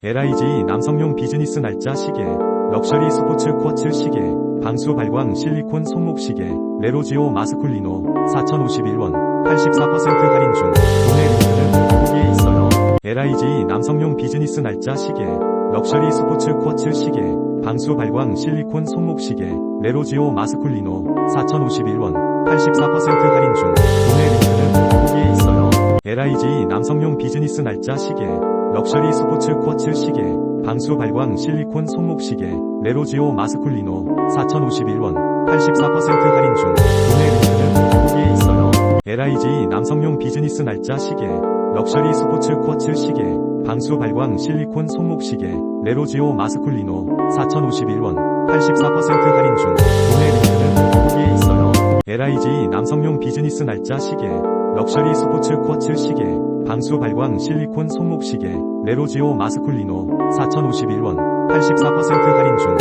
LIG 남성용 비즈니스 날짜 시계, 럭셔리 스포츠 쿼츠 시계, 방수 발광 실리콘 손목 시계, 레로지오 마스쿨리노 4,051원 84% 할인 중 구매 링크는 더보기에 있어요. LIG 남성용 비즈니스 날짜 시계, 럭셔리 스포츠 쿼츠 시계, 방수 발광 실리콘 손목 시계, 레로지오 마스쿨리노 4,051원 84% 할인 중 구매 링크는 더보기에 있어요. LIG 남성용 비즈니스 날짜 시계, 럭셔리 스포츠 쿼츠 시계, 방수 발광 실리콘 손목 시계, 레로지오 마스쿨리노 4,051원 84% 할인 중 구매 링크는 더보기에 있어요. LIG 남성용 비즈니스 날짜 시계, 럭셔리 스포츠 쿼츠 시계, 방수 발광 실리콘 손목 시계, 레로지오 마스쿨리노 4,051원 84% 할인 중 LIG 남성용 비즈니스 날짜 시계, 럭셔리 스포츠 쿼츠 시계, 방수 발광 실리콘 손목 시계, 레로지오 마스쿨리노 4,051원 84% 할인 중